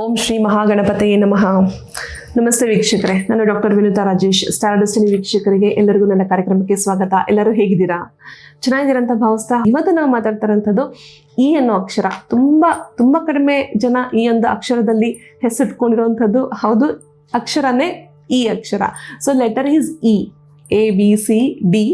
ಓಂ ಶ್ರೀ ಮಹಾಗಣಪತಿಯೇ ನಮಃ. ನಮಸ್ತೆ ವೀಕ್ಷಕರೇ. ನಾನು doctor Vinutha Rajesh, star destiny ವೀಕ್ಷಕರಿಗೆ ಎಲ್ಲರಿಗೂ ನನ್ನ ಕಾರ್ಯಕ್ರಮಕ್ಕೆ ಸ್ವಾಗತ. ಎಲ್ಲರೂ ಹೇಗಿದ್ದೀರಾ? ಚೆನ್ನಾಗಿದ್ದೀರಂತ ಭಾವಿಸ್ತಾ ಇವತ್ತು ನಾವು ಮಾತಾಡ್ತಾರಂಥದ್ದು ಈ ಅನ್ನೋ ಅಕ್ಷರ. ತುಂಬ ತುಂಬ ಕಡಿಮೆ ಜನ ಈ ಒಂದು ಅಕ್ಷರದಲ್ಲಿ ಹೆಸರಿಟ್ಕೊಂಡಿರುವಂಥದ್ದು ಹೌದು, ಅಕ್ಷರನೇ ಈ ಅಕ್ಷರ. So letter is E A B C D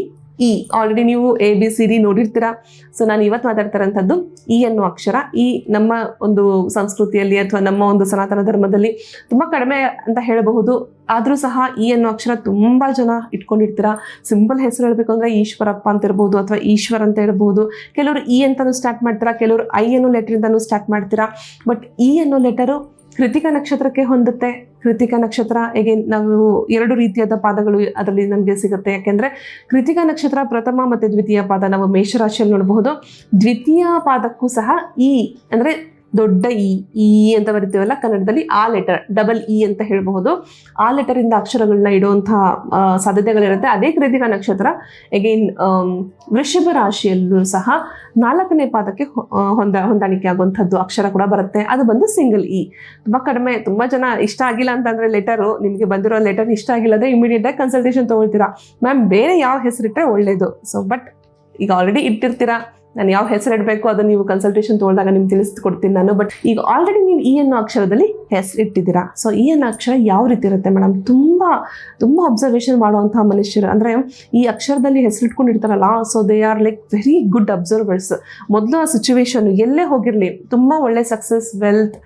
E already ನೀವು ಎ ಬಿ ಸಿ ಡಿ ನೋಡಿರ್ತೀರಾ? ಸೊ ನಾನು ಇವತ್ತು ಮಾತಾಡ್ತಾರಂಥದ್ದು ಇ ಅನ್ನೋ ಅಕ್ಷರ. ಈ ನಮ್ಮ ಒಂದು ಸಂಸ್ಕೃತಿಯಲ್ಲಿ ಅಥವಾ ನಮ್ಮ ಒಂದು ಸನಾತನ ಧರ್ಮದಲ್ಲಿ ತುಂಬ ಕಡಿಮೆ ಅಂತ ಹೇಳಬಹುದು. ಆದರೂ ಸಹ ಈ ಅನ್ನೋ ಅಕ್ಷರ ತುಂಬ ಜನ ಇಟ್ಕೊಂಡಿರ್ತೀರಾ? ಸಿಂಪಲ್ ಹೆಸರು ಹೇಳಬೇಕು ಅಂದರೆ ಈಶ್ವರಪ್ಪ ಅಂತ ಇರ್ಬೋದು ಅಥವಾ ಈಶ್ವರ್ ಅಂತ ಹೇಳ್ಬೋದು. ಕೆಲವರು ಇ ಅಂತಲೂ ಸ್ಟಾರ್ಟ್ ಮಾಡ್ತೀರಾ? ಕೆಲವರು ಐ ಅನ್ನೋ ಲೆಟ್ರಿಂದನೂ ಸ್ಟಾರ್ಟ್ ಮಾಡ್ತೀರಾ? ಬಟ್ ಇ ಅನ್ನೋ ಲೆಟರು ಕೃತಿಕಾ ನಕ್ಷತ್ರಕ್ಕೆ ಹೊಂದುತ್ತೆ. ಕೃತಿಕ ನಕ್ಷತ್ರ ಹೇಗೆ ನಾವು ಎರಡು ರೀತಿಯಾದ ಪಾದಗಳು ಅದರಲ್ಲಿ ನಮಗೆ ಸಿಗುತ್ತೆ. ಯಾಕೆಂದರೆ ಕೃತಿಕ ನಕ್ಷತ್ರ ಪ್ರಥಮ ಮತ್ತು ದ್ವಿತೀಯ ಪಾದ ನಾವು ಮೇಷರಾಶಿಯಲ್ಲಿ ನೋಡಬಹುದು. ದ್ವಿತೀಯ ಪಾದಕ್ಕೂ ಸಹ ಈ ಅಂದ್ರೆ ದೊಡ್ಡ ಇ ಇ ಅಂತ ಬರಿತೀವಲ್ಲ ಕನ್ನಡದಲ್ಲಿ, ಆ ಲೆಟರ್ ಡಬಲ್ ಇ ಅಂತ ಹೇಳಬಹುದು. ಆ ಲೆಟರ್ ಇಂದ ಅಕ್ಷರಗಳನ್ನ ಇಡುವಂತಹ ಸಾಧ್ಯತೆಗಳಿರುತ್ತೆ. ಅದೇ ಕೃತಿಕ ನಕ್ಷತ್ರ ಅಗೈನ್ ವೃಷಭ ರಾಶಿಯಲ್ಲೂ ಸಹ ನಾಲ್ಕನೇ ಪಾದಕ್ಕೆ ಹೊಂದ, ಹೊಂದಾಣಿಕೆ ಆಗುವಂಥದ್ದು ಅಕ್ಷರ ಕೂಡ ಬರುತ್ತೆ. ಅದು ಬಂದು ಸಿಂಗಲ್ ಇ. ತುಂಬಾ ಕಡಿಮೆ, ತುಂಬಾ ಜನ ಇಷ್ಟ ಆಗಿಲ್ಲ ಅಂತಂದ್ರೆ ಲೆಟರು ನಿಮಗೆ ಬಂದಿರೋ ಲೆಟರ್ ಇಷ್ಟ ಆಗಿಲ್ಲ ಇಮಿಡಿಯೇಟ್ ಆಗಿ ಕನ್ಸಲ್ಟೇಷನ್ ತಗೊಳ್ತೀರಾ. ಮ್ಯಾಮ್ ಬೇರೆ ಯಾವ ಹೆಸರಿಟ್ಟರೆ ಒಳ್ಳೇದು. ಸೊ ಬಟ್ ಈಗ ಆಲ್ರೆಡಿ ಇಟ್ಟಿರ್ತೀರಾ? ನಾನು ಯಾವ ಹೆಸರು ಇಡಬೇಕು ಅದು ನೀವು ಕನ್ಸಲ್ಟೇಷನ್ ತೊಗೊಂಡಾಗ ನಿಮ್ಗೆ ತಿಳಿಸ್ಕೊಡ್ತೀನಿ ನಾನು. ಬಟ್ ಈಗ ಆಲ್ರೆಡಿ ನೀವು ಇ ಅನ್ನೋ ಅಕ್ಷರದಲ್ಲಿ ಹೆಸರು ಇಟ್ಟಿದ್ದೀರಾ. ಸೊ ಈ ಅನ್ನೋ ಅಕ್ಷರ ಯಾವ ರೀತಿ ಇರುತ್ತೆ ಮೇಡಮ್ ತುಂಬ ತುಂಬ ಅಬ್ಸರ್ವೇಷನ್ ಮಾಡುವಂಥ ಮನುಷ್ಯರು. ಅಂದರೆ ಈ ಅಕ್ಷರದಲ್ಲಿ ಹೆಸರು ಇಟ್ಕೊಂಡಿರ್ತಾರಲ್ಲ so they are like very good observers ಮೊದಲು ಆ ಸಿಚುವೇಶನ್ ಎಲ್ಲೇ ಹೋಗಿರಲಿ. ತುಂಬ ಒಳ್ಳೆ ಸಕ್ಸಸ್ ವೆಲ್ತ್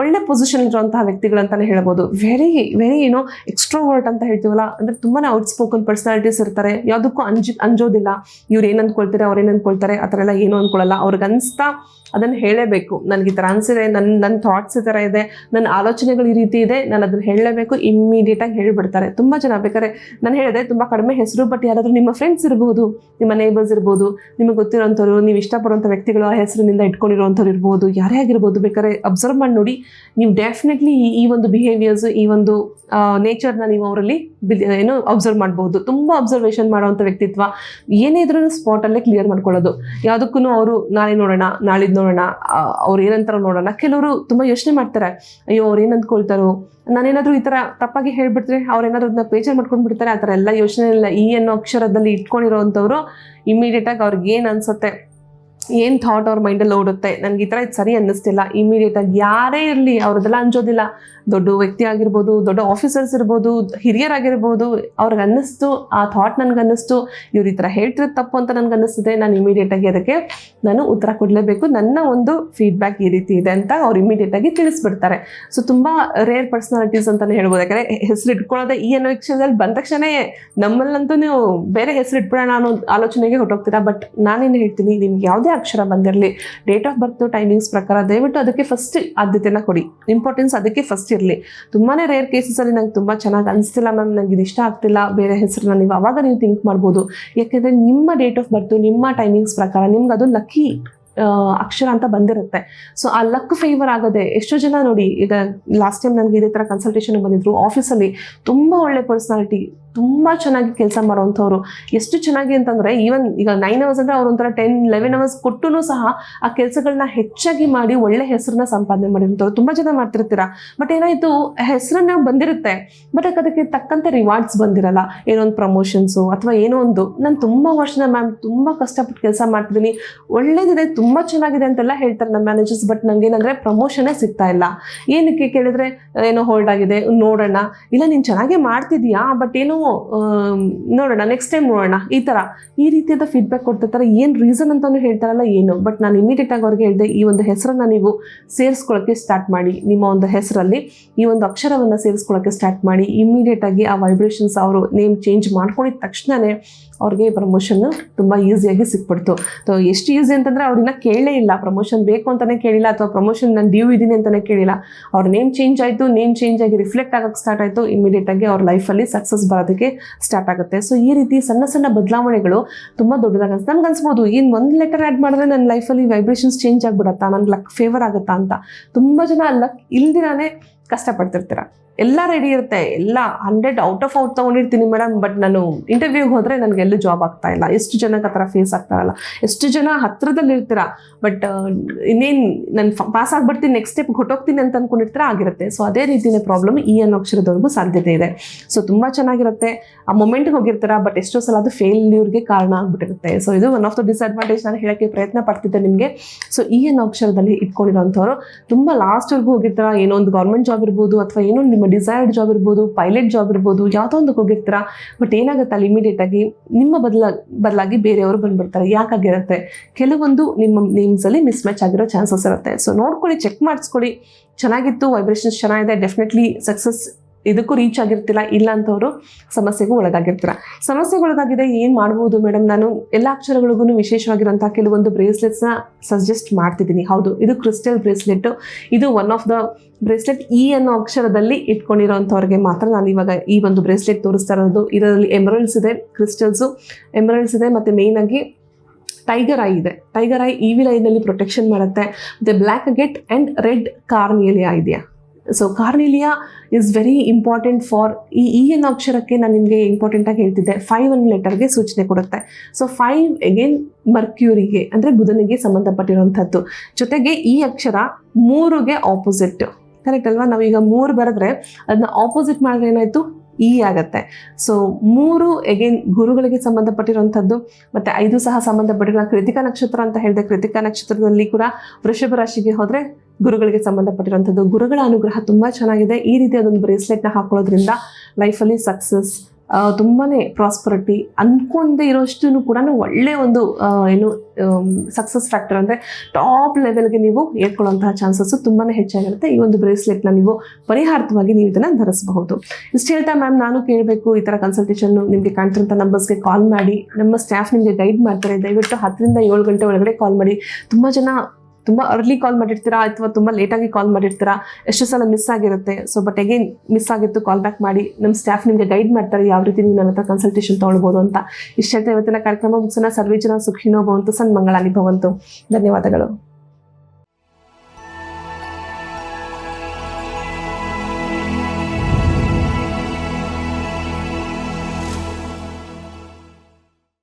ಒಳ್ಳೆ ಪೊಸಿಷನ್ ಇರುವಂತಹ ವ್ಯಕ್ತಿಗಳಂತಾನೆ ಹೇಳ್ಬೋದು. ವೆರಿ ವೆರಿ ಏನೋ ಎಕ್ಸ್ಟ್ರೋವರ್ಟ್ ಅಂತ ಹೇಳ್ತೀವಲ್ಲ, ಅಂದರೆ ತುಂಬಾ ಔಟ್ ಸ್ಪೋಕನ್ ಪರ್ಸನಾಲಿಟೀಸ್ ಇರ್ತಾರೆ. ಯಾವುದಕ್ಕೂ ಅಂಜಿ, ಅಂಜೋದಿಲ್ಲ. ಇವ್ರು ಏನು ಅನ್ಕೊಳ್ತಾರೆ, ಅವ್ರು ಏನು ಅಂದ್ಕೊಳ್ತಾರೆ ಆ ಥರ ಎಲ್ಲ ಏನೂ ಅಂದ್ಕೊಳ್ಳಲ್ಲ ಅವ್ರಿಗೆ ಅನಿಸ್ತಾ ಅದನ್ನು ಹೇಳಲೇಬೇಕು ನನಗೆ ಈ ಥರ ಅನಿಸಿದೆ ನನ್ನ ನನ್ನ ಥಾಟ್ಸ್ ಈ ಥರ ಇದೆ ನನ್ನ ಆಲೋಚನೆಗಳು ಈ ರೀತಿ ಇದೆ, ನಾನು ಅದನ್ನು ಹೇಳಲೇಬೇಕು ಇಮ್ಮಿಡಿಯೇಟಾಗಿ ಹೇಳಿಬಿಡ್ತಾರೆ. ತುಂಬ ಜನ ಬೇಕಾದ್ರೆ, ನಾನು ಹೇಳಿದೆ, ತುಂಬ ಕಡಿಮೆ ಹೆಸರು ಬಟ್ ಯಾರಾದರೂ ನಿಮ್ಮ ಫ್ರೆಂಡ್ಸ್ ಇರ್ಬೋದು, ನಿಮ್ಮ ನೇಬರ್ಸ್ ಇರ್ಬೋದು, ನಿಮಗೆ ಗೊತ್ತಿರೋಂಥವ್ರು, ನೀವು ಇಷ್ಟಪಡುವಂಥ ವ್ಯಕ್ತಿಗಳು ಆ ಹೆಸರಿನಿಂದ ಇಟ್ಕೊಂಡಿರುವಂಥವ್ರು ಇರ್ಬೋದು, ಯಾರೇ ಆಗಿರ್ಬೋದು ಬೇಕಾದ್ರೆ ಅಬ್ಸರ್ವ್ ಮಾಡಿ ನೋಡಿ, ನೀವು ಡೆಫಿನೆಟ್ಲಿ ಈ ಒಂದು ಬಿಹೇವಿಯರ್ಸ್ ಈ ಒಂದು ನೇಚರ್ನ ನೀವು ಅವರಲ್ಲಿ ಏನು ಅಬ್ಸರ್ವ್ ಮಾಡಬಹುದು ತುಂಬ ಅಬ್ಸರ್ವೇಷನ್ ಮಾಡುವಂಥ ವ್ಯಕ್ತಿತ್ವ ಏನೇ ಇದ್ರೂ ಸ್ಪಾಟಲ್ಲೇ ಕ್ಲಿಯರ್ ಮಾಡ್ಕೊಳ್ಳೋದು. ಯಾವುದಕ್ಕೂ ಅವರು ನಾಳೆ ನೋಡೋಣ ನಾಳಿದ್ದು ನೋಡೋಣ ಅವ್ರು ಏನಂತಾರೋ ನೋಡೋಣ. ಕೆಲವರು ತುಂಬ ಯೋಚನೆ ಮಾಡ್ತಾರೆ. ಅಯ್ಯೋ, ಅವ್ರು ಏನು ಅಂದ್ಕೊಳ್ತಾರೋ ನಾನೇನಾದರೂ ಈ ಥರ ತಪ್ಪಾಗಿ ಹೇಳ್ಬಿಟ್ರೆ ಅವ್ರೇನಾದ್ರೂ ಅದನ್ನ ಪೇಚರ್ ಮಾಡ್ಕೊಂಡು ಬಿಡ್ತಾರೆ, ಆ ಥರ ಎಲ್ಲ ಯೋಚನೆ ಇಲ್ಲ ಈ ಅನ್ನೋ ಅಕ್ಷರದಲ್ಲಿ ಇಟ್ಕೊಂಡಿರೋವಂಥವ್ರು ಇಮಿಡಿಯೇಟಾಗಿ ಅವ್ರಿಗೆ ಏನು ಅನ್ಸುತ್ತೆ? ಏನು ಥಾಟ್ ಅವ್ರ ಮೈಂಡಲ್ಲಿ ಓಡುತ್ತೆ? ನನಗೆ ಈ ಥರ ಇದು ಸರಿ ಅನ್ನಿಸ್ತಿಲ್ಲ. ಇಮಿಡಿಯೇಟಾಗಿ ಯಾರೇ ಇರಲಿ, ಅವ್ರದ್ದೆಲ್ಲ ಅಂಜೋದಿಲ್ಲ. ದೊಡ್ಡ ವ್ಯಕ್ತಿ ಆಗಿರ್ಬೋದು, ದೊಡ್ಡ ಆಫೀಸರ್ಸ್ ಇರ್ಬೋದು, ಹಿರಿಯರಾಗಿರ್ಬೋದು, ಅವ್ರಿಗೆ ಅನ್ನಿಸ್ತು, ಆ ಥಾಟ್ ನನಗೆ ಅನ್ನಿಸ್ತು, ಇವ್ರು ಈ ಥರ ಹೇಳ್ತಿರೋದು ತಪ್ಪು ಅಂತ ನನಗೆ ಅನ್ನಿಸ್ತಿದೆ, ನಾನು ಇಮಿಡಿಯೇಟಾಗಿ ಅದಕ್ಕೆ ನಾನು ಉತ್ತರ ಕೊಡಲೇಬೇಕು. ನನ್ನ ಒಂದು ಫೀಡ್ಬ್ಯಾಕ್ ಈ ರೀತಿ ಇದೆ ಅಂತ ಅವ್ರು ಇಮಿಡಿಯೇಟಾಗಿ ತಿಳಿಸ್ಬಿಡ್ತಾರೆ. ಸೊ ತುಂಬ ರೇರ್ ಪರ್ಸ್ನಾಲಿಟೀಸ್ ಅಂತಲೇ ಹೇಳ್ಬೋದು. ಯಾಕಂದರೆ ಹೆಸರು ಇಟ್ಕೊಳ್ಳೋದೇ ಈ ಅನ್ನೋ ವಿಷಯದಲ್ಲಿ ಬಂದ ತಕ್ಷಣ ನಮ್ಮಲ್ಲಂತೂ ನೀವು ಬೇರೆ ಹೆಸರು ಇಟ್ಬಿಡೋಣ ಅನ್ನೋ ಆಲೋಚನೆಗೆ ಹೊರಟೋಗ್ತೀರಾ. ಬಟ್ ನಾನೇನು ಹೇಳ್ತೀನಿ, ನಿಮ್ಗೆ ಯಾವುದೇ ಅಕ್ಷರ ಬಂದಿರಲಿ ಡೇಟ್ ಆಫ್ ಬರ್ತ್ ಟೈಮಿಂಗ್ಸ್ ಪ್ರಕಾರ ದಯವಿಟ್ಟು ಅದಕ್ಕೆ ಫಸ್ಟ್ ಆದ್ಯತೆನ ಕೊಡಿ. ಇಂಪಾರ್ಟೆನ್ಸ್ ಅದಕ್ಕೆ ಫಸ್ಟ್ ಇರಲಿ. ತುಂಬಾ ರೇರ್ ಕೇಸಸಲ್ಲಿ ನಂಗೆ ತುಂಬ ಚೆನ್ನಾಗಿ ಅನಿಸ್ತಿಲ್ಲ ಮ್ಯಾಮ್ ನಂಗೆ ಇದು ಇಷ್ಟ ಆಗ್ತಿಲ್ಲ. ಬೇರೆ ಹೆಸರನ್ನ ನೀವು ಅವಾಗ ನೀವು ಥಿಂಕ್ ಮಾಡ್ಬೋದು. ಯಾಕೆಂದರೆ ನಿಮ್ಮ ಡೇಟ್ ಆಫ್ ಬರ್ತು ನಿಮ್ಮ ಟೈಮಿಂಗ್ಸ್ ಪ್ರಕಾರ ನಿಮ್ಗೆ ಅದು ಲಕ್ಕಿ ಅಕ್ಷರ ಅಂತ ಬಂದಿರುತ್ತೆ. ಸೊ ಆ ಲಕ್ ಫೇವರ್ ಆಗೋದೆ ಎಷ್ಟೋ ಜನ ನೋಡಿ, ಈಗ ಲಾಸ್ಟ್ ಟೈಮ್ ನನಗೆ ಇದೇ ಥರ ಕನ್ಸಲ್ಟೇಷನ್ ಬಂದಿದ್ರು ಆಫೀಸಲ್ಲಿ ತುಂಬ ಒಳ್ಳೆ ಪರ್ಸ್ನಾಲಿಟಿ ತುಂಬ ಚೆನ್ನಾಗಿ ಕೆಲಸ ಮಾಡೋವಂಥವ್ರು. ಎಷ್ಟು ಚೆನ್ನಾಗಿ ಅಂತಂದರೆ ಈವನ್ ಈಗ ನೈನ್ ಅವರ್ಸ್ ಅಂದರೆ ಅವ್ರು ಒಂಥರ ಟೆನ್ ಲೆವೆನ್ ಅವರ್ಸ್ ಕೊಟ್ಟು ಸಹ ಆ ಕೆಲಸಗಳನ್ನ ಹೆಚ್ಚಾಗಿ ಮಾಡಿ ಒಳ್ಳೆ ಹೆಸರನ್ನ ಸಂಪಾದನೆ ಮಾಡಿರ್ತಾರೆ ತುಂಬ ಜನ ಮಾಡ್ತಿರ್ತೀರ? ಬಟ್ ಏನಾಯಿತು, ಹೆಸರನ್ನ ಬಂದಿರುತ್ತೆ. ಬಟ್ ಅದಕ್ಕೆ ತಕ್ಕಂತೆ ರಿವಾರ್ಡ್ಸ್ ಬಂದಿರಲ್ಲ? ಏನೋ ಒಂದು ಪ್ರಮೋಷನ್ಸು ಅಥವಾ ಏನೋ ಒಂದು. ನಾನು ತುಂಬ ವರ್ಷದ ಮ್ಯಾಮ್ ತುಂಬ ಕಷ್ಟಪಟ್ಟು ಕೆಲಸ ಮಾಡ್ತಿದ್ದೀನಿ. ಒಳ್ಳೇದಿದೆ, ತುಂಬ ಚೆನ್ನಾಗಿದೆ ಅಂತೆಲ್ಲ ಹೇಳ್ತಾರೆ ನಮ್ಮ ಮ್ಯಾನೇಜರ್ಸ್ ಬಟ್ ನನಗೆ ಏನಂದ್ರೆ ಪ್ರಮೋಷನೇ ಸಿಗ್ತಾ ಇಲ್ಲ. ಏನಕ್ಕೆ ಕೇಳಿದ್ರೆ, ಏನೋ ಹೋಲ್ಡ್ ಆಗಿದೆ, ನೋಡೋಣ. ಇಲ್ಲ, ನೀನು ಚೆನ್ನಾಗೇ ಮಾಡ್ತಿದ್ದೀಯಾ? ಬಟ್ ಏನೋ ಆಮ್, ನೋಡೋಣ ನೆಕ್ಸ್ಟ್ ಟೈಮ್ ನೋಡೋಣ. ಈ ಥರ ಈ ರೀತಿಯಾದ ಫೀಡ್ಬ್ಯಾಕ್ ಕೊಡ್ತಿರ್ತಾರೆ. ಏನು ರೀಸನ್ ಅಂತಲೂ ಹೇಳ್ತಾರಲ್ಲ ಏನು? ಬಟ್ ನಾನು ಇಮಿಡಿಯೇಟ್ ಆಗಿ ಅವ್ರಿಗೆ ಹೇಳಿದೆ ಈ ಒಂದು ಹೆಸರನ್ನು ನೀವು ಸೇರಿಸ್ಕೊಳ್ಳೋಕ್ಕೆ ಸ್ಟಾರ್ಟ್ ಮಾಡಿ. ನಿಮ್ಮ ಒಂದು ಹೆಸರಲ್ಲಿ ಈ ಒಂದು ಅಕ್ಷರವನ್ನು ಸೇರಿಸ್ಕೊಳ್ಳೋಕ್ಕೆ ಸ್ಟಾರ್ಟ್ ಮಾಡಿ. ಇಮಿಡಿಯೇಟಾಗಿ ಆ ವೈಬ್ರೇಷನ್ಸ್ ಅವರು ನೇಮ್ ಚೇಂಜ್ ಮಾಡ್ಕೊಂಡಿದ ತಕ್ಷಣವೇ ಅವ್ರಿಗೆ ಪ್ರಮೋಷನ್ ತುಂಬ ಈಸಿಯಾಗಿ ಸಿಕ್ಬಿಡ್ತು. ಸೊ ಎಷ್ಟು ಈಸಿ ಅಂತಂದರೆ ಅವ್ರನ್ನ ಕೇಳೇ ಇಲ್ಲ. ಪ್ರಮೋಷನ್ ಬೇಕು ಅಂತಲೇ ಕೇಳಿಲ್ಲ ಅಥವಾ ಪ್ರಮೋಷನ್ ನಾನು ಡ್ಯೂ ಇದ್ದೀನಿ ಅಂತಲೇ ಕೇಳಿಲ್ಲ. ಅವ್ರ ನೇಮ್ ಚೇಂಜ್ ಆಯಿತು ನೇಮ್ ಚೇಂಜ್ ಆಗಿ ರಿಫ್ಲೆಕ್ಟ್ ಆಗೋಕ್ಕೆ ಸ್ಟಾರ್ಟ್ ಆಯಿತು ಇಮಿಡಿಯೇಟಾಗಿ ಅವ್ರ ಲೈಫಲ್ಲಿ ಸಕ್ಸಸ್ ಬರೋದಕ್ಕೆ ಸ್ಟಾರ್ಟ್ ಆಗುತ್ತೆ. ಸೊ ಈ ರೀತಿ ಸಣ್ಣ ಸಣ್ಣ ಬದಲಾವಣೆಗಳು ತುಂಬ ದೊಡ್ಡದಾಗ ನಮ್ಗೆ ಅನ್ಸ್ಬೋದು ಏನು ಒಂದು ಲೆಟರ್ ಆ್ಯಡ್ ಮಾಡಿದ್ರೆ ನನ್ನ ಲೈಫಲ್ಲಿ ವೈಬ್ರೇಷನ್ಸ್ ಚೇಂಜ್ ಆಗಿಬಿಡತ್ತಾ ನನ್ನ ಲಕ್ ಫೇವರ್ ಆಗುತ್ತಾ ಅಂತ. ತುಂಬ ಜನ ಲಕ್ ಇಲ್ದಿರಾನೇ ಕಷ್ಟಪಡ್ತಿರ್ತೀರ. ಎಲ್ಲ ರೆಡಿ ಇರುತ್ತೆ. ಎಲ್ಲ ಹಂಡ್ರೆಡ್ ಔಟ್ ಆಫ್ ಔಟ್ ತೊಗೊಂಡಿರ್ತೀನಿ ಮೇಡಮ್ ಬಟ್ ನಾನು ಇಂಟರ್ವ್ಯೂಗೆ ಹೋದರೆ ನನಗೆ ಎಲ್ಲೂ ಜಾಬ್ ಆಗ್ತಾ ಇಲ್ಲ. ಎಷ್ಟು ಜನಕ್ಕೆ ಆ ಥರ ಫೇಸ್ ಆಗ್ತಾರಲ್ಲ ಎಷ್ಟು ಜನ ಹತ್ರದಲ್ಲಿ ಇರ್ತೀರಾ? ಬಟ್ ಇನ್ನೇನು ನಾನು ಪಾಸ್ ಆಗಿಬಿಡ್ತೀನಿ ನೆಕ್ಸ್ಟ್ ಸ್ಟೆಪ್ ಹೊಟ್ಟೋಗ್ತೀನಿ ಅಂತ ಅನ್ಕೊಂಡಿರ್ತೀರ? ಆಗಿರುತ್ತೆ. ಸೊ ಅದೇ ರೀತಿಯೇ ಪ್ರಾಬ್ಲಮ್ ಈ ಅಕ್ಷರದವರೆಗೂ ಸಾಧ್ಯತೆ ಇದೆ. ಸೊ ತುಂಬ ಚೆನ್ನಾಗಿರುತ್ತೆ. ಆ ಮೊಮೆಂಟ್ಗೆ ಹೋಗಿರ್ತೀರ ಬಟ್ ಎಷ್ಟೋ ಸಲ ಅದು ಫೇಲ್ಯೂರ್ಗೆ ಕಾರಣ ಆಗ್ಬಿಟ್ಟಿರುತ್ತೆ. ಸೊ ಇದು ಒನ್ ಆಫ್ ದ ಡಿಸ್ಅಡ್ವಾಂಟೇಜ್ ನಾನು ಹೇಳೋಕ್ಕೆ ಪ್ರಯತ್ನ ಪಡ್ತಿದ್ದೆ ನಿಮಗೆ. ಸೊ ಈ ಅಕ್ಷರದಲ್ಲಿ ಇಟ್ಕೊಂಡಿರೋಂಥವ್ರು, ತುಂಬ ಲಾಸ್ಟ್ವರೆಗೂ ಹೋಗಿರ್ತೀರ? ಏನೋ ಒಂದು ಗೌರ್ಮೆಂಟ್ ಜಾಬ್ ಇರ್ಬೋದು, ಅಥವಾ ಏನೋ ನಿಮ್ಮ ಡಿಸೈರ್ಡ್ ಜಾಬ್ ಇರ್ಬೋದು ಪೈಲಟ್ ಜಾಬ್ ಇರ್ಬೋದು, ಯಾವುದೋ ಒಂದಕ್ಕೆ ಹೋಗಿರ್ತೀರ. ಬಟ್ ಏನಾಗುತ್ತೆ ಅಲ್ಲಿ ಇಮಿಡಿಯೇಟ್ ಆಗಿ ನಿಮ್ಮ ಬದಲ, ಬದಲಾಗಿ ಬೇರೆಯವರು ಬಂದ್ಬಿಡ್ತಾರೆ. ಯಾಕಾಗಿರುತ್ತೆ ಕೆಲವೊಂದು ನಿಮ್ಮ ನೇಮ್ಸಲ್ಲಿ ಮಿಸ್ ಮ್ಯಾಚ್ ಆಗಿರೋ ಚಾನ್ಸಸ್ ಇರುತ್ತೆ. ಸೊ ನೋಡ್ಕೊಳ್ಳಿ ಚೆಕ್ ಮಾಡಿಸ್ಕೊಳ್ಳಿ. ಚೆನ್ನಾಗಿತ್ತು ವೈಬ್ರೇಷನ್ಸ್ ಚೆನ್ನಾಗಿದೆ ಡೆಫಿನೆಟ್ಲಿ ಸಕ್ಸಸ್ ಇದಕ್ಕೂ ರೀಚ್ ಆಗಿರ್ತಿಲ್ಲ, ಇಲ್ಲ ಅಂತವರು ಸಮಸ್ಯೆಗೂ ಒಳಗಾಗಿರ್ತೀರ. ಸಮಸ್ಯೆಗೆ ಒಳಗಾಗಿದೆ, ಏನು ಮಾಡ್ಬೋದು ಮೇಡಮ್ ನಾನು ಎಲ್ಲ ಅಕ್ಷರಗಳಿಗೂ ವಿಶೇಷವಾಗಿರುವಂಥ ಕೆಲವೊಂದು ಬ್ರೇಸ್ಲೆಟ್ಸ್ನ ಸಜೆಸ್ಟ್ ಮಾಡ್ತಿದ್ದೀನಿ. ಹೌದು, ಇದು ಕ್ರಿಸ್ಟಲ್ ಬ್ರೇಸ್ಲೆಟ್ ಇದು one of the bracelet E ಅನ್ನೋ ಅಕ್ಷರದಲ್ಲಿ ಇಟ್ಕೊಂಡಿರೋಂಥವ್ರಿಗೆ ಮಾತ್ರ ನಾನು ಇವಾಗ ಈ ಒಂದು ಬ್ರೇಸ್ಲೆಟ್ ತೋರಿಸ್ತಾ ಇರೋದು. ಇದರಲ್ಲಿ ಎಮರಲ್ಸ್ ಇದೆ ಕ್ರಿಸ್ಟಲ್ಸು ಎಮರಲ್ಸ್ ಇದೆ, ಮತ್ತು ಮೇಯ್ನಾಗಿ ಟೈಗರ್ ಐ ಇದೆ. ಟೈಗರ್ ಐ ಈವಿಲ್ ಐನಲ್ಲಿ ಪ್ರೊಟೆಕ್ಷನ್ ಮಾಡುತ್ತೆ. ಮತ್ತು black get and red carnelian ಇದೆಯಾ so carnelian is very important for E E N ಅಕ್ಷರಕ್ಕೆ ನಾನು ನಿಮಗೆ ಇಂಪಾರ್ಟೆಂಟಾಗಿ ಹೇಳ್ತಿದ್ದೆ. ಫೈವ್ ಒನ್ ಲೆಟರ್ಗೆ ಸೂಚನೆ ಕೊಡುತ್ತೆ. ಸೊ ಫೈವ್ ಎಗೇನ್ ಮರ್ಕ್ಯೂರಿಗೆ ಅಂದರೆ ಬುಧನಿಗೆ ಸಂಬಂಧಪಟ್ಟಿರುವಂಥದ್ದು. ಜೊತೆಗೆ ಈ ಅಕ್ಷರ ಮೂರುಗೆ ಆಪೋಸಿಟ್ ಕರೆಕ್ಟ್ ಅಲ್ವಾ? ನಾವೀಗ ಮೂರು ಬರೆದ್ರೆ ಅದನ್ನ ಆಪೋಸಿಟ್ ಮಾಡಿದ್ರೆ ಏನಾಯಿತು? ಈ ಆಗತ್ತೆ. ಸೊ ಮೂರು ಎಗೇನ್ ಗುರುಗಳಿಗೆ ಸಂಬಂಧಪಟ್ಟಿರುವಂಥದ್ದು, ಮತ್ತು ಐದು ಸಹ ಸಂಬಂಧಪಟ್ಟಿರೋ ಕೃತಿಕಾ ನಕ್ಷತ್ರ ಅಂತ ಹೇಳಿದೆ, ಕೃತಿಕಾ ನಕ್ಷತ್ರದಲ್ಲಿ ಕೂಡ ವೃಷಭ ರಾಶಿಗೆ ಹೋದರೆ ಗುರುಗಳಿಗೆ ಸಂಬಂಧಪಟ್ಟಿರುವಂಥದ್ದು. ಗುರುಗಳ ಅನುಗ್ರಹ ತುಂಬ ಚೆನ್ನಾಗಿದೆ. ಈ ರೀತಿ ಅದೊಂದು ಬ್ರೇಸ್ಲೆಟ್ನ ಹಾಕೊಳ್ಳೋದ್ರಿಂದ ಲೈಫಲ್ಲಿ ಸಕ್ಸಸ್ ತುಂಬಾ ಪ್ರಾಸ್ಪರಿಟಿ ಅಂದ್ಕೊಂಡೇ ಇರೋಷ್ಟು ಕೂಡ ಒಳ್ಳೆಯ ಒಂದು ಏನು ಸಕ್ಸಸ್ ಫ್ಯಾಕ್ಟರ್ ಅಂದರೆ ಟಾಪ್ ಲೆವೆಲ್ಗೆ ನೀವು ಏರ್ಕೊಳ್ಳುವಂತಹ ಚಾನ್ಸಸ್ಸು ತುಂಬಾ ಹೆಚ್ಚಾಗಿರುತ್ತೆ. ಈ ಒಂದು ಬ್ರೇಸ್ಲೆಟ್ನ ನೀವು ಪರಿಹಾರವಾಗಿ ನೀವು ಇದನ್ನು ಧರಿಸಬಹುದು. ಇಷ್ಟು ಹೇಳ್ತಾ ಮ್ಯಾಮ್ ನಾನು ಕೇಳಬೇಕು, ಈ ಥರ ಕನ್ಸಲ್ಟೇಷನ್ ನಿಮಗೆ ಕಾಣ್ತಿರೋಂಥ ನಂಬರ್ಸ್ಗೆ ಕಾಲ್ ಮಾಡಿ, ನಮ್ಮ ಸ್ಟಾಫ್ ನಿಮಗೆ ಗೈಡ್ ಮಾಡ್ತಾರೆ. ದಯವಿಟ್ಟು ಹತ್ತರಿಂದ ಏಳು ಗಂಟೆ ಒಳಗಡೆ ಕಾಲ್ ಮಾಡಿ. ತುಂಬ ಜನ ತುಂಬ ಅರ್ಲಿ ಕಾಲ್ ಮಾಡಿರ್ತೀರಾ ಅಥವಾ ತುಂಬ ಲೇಟಾಗಿ ಕಾಲ್ ಮಾಡಿರ್ತೀರಾ? ಎಷ್ಟು ಸಲ ಮಿಸ್ ಆಗಿರುತ್ತೆ. ಸೊ ಬಟ್ ಅಗೇನ್ ಮಿಸ್ ಆಗಿತ್ತು ಕಾಲ್ ಬ್ಯಾಕ್ ಮಾಡಿ. ನಮ್ಮ ಸ್ಟಾಫ್ ನಿಮಗೆ ಗೈಡ್ ಮಾಡ್ತಾರೆ ಯಾವ ರೀತಿ ನೀವು ನನ್ನ ಹತ್ರ ಕನ್ಸಲ್ಟೇಷನ್ ತೊಗೊಳ್ಬೋದು ಅಂತ. ಇಷ್ಟ ಇವತ್ತಿನ ಕಾರ್ಯಕ್ರಮ ಮುಗಿಸೋಣ. ಸರ್ವೇ ಜನ ಸುಖಿನೋ ಭವಂತು, ಸನ್ಮಂಗಳಾಗಿ ಭವಂತು. ಧನ್ಯವಾದಗಳು.